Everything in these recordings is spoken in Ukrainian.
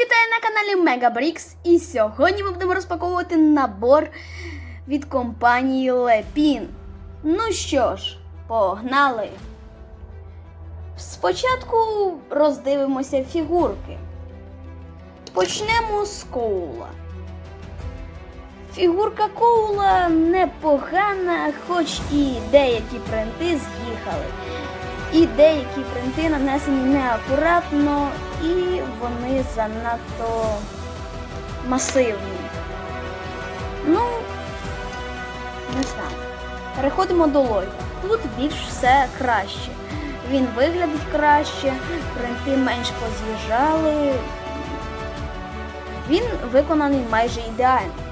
вітаю на каналі Мегабрікс і сьогодні ми будемо розпаковувати набор від компанії Lepin. Ну що ж, погнали! Спочатку роздивимося фігурки. Почнемо з Коула. Фігурка Коула непогана, хоч і деякі принти з'їхали. І деякі принти нанесені неакуратно, і вони занадто масивні. Ну, не знаю. Переходимо до Лойда. Тут більш все краще. Він виглядить краще, принти менш поз'їжджали. Він виконаний майже ідеально.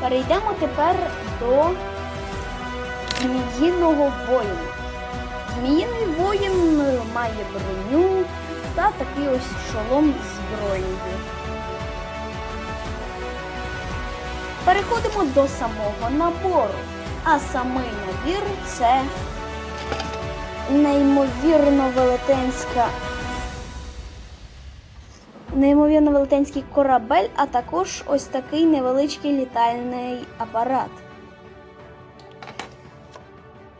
Перейдемо тепер до зміїного воїна. Зміїний воїн має броню та такий ось шолом зброєю. Переходимо до самого набору. А самий набір це неймовірно велетенська. Неймовірно велетенський корабель, а також ось такий невеличкий літальний апарат.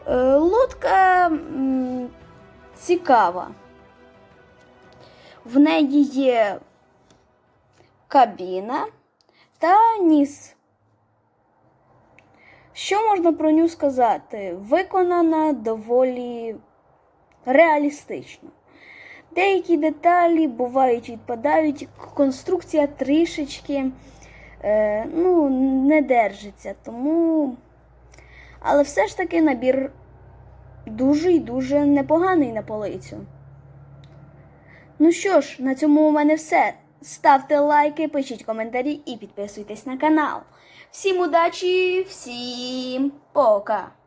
Е, Лодка цікава. В неї є кабіна та ніс. Що можна про нього сказати? Виконана доволі реалістично. Деякі деталі бувають відпадають, конструкція трішечки е, ну, не держиться, тому. Але все ж таки набір дуже і дуже непоганий на полицю. Ну що ж, на цьому у мене все. Ставте лайки, пишіть коментарі і підписуйтесь на канал. Всім удачі, всім пока!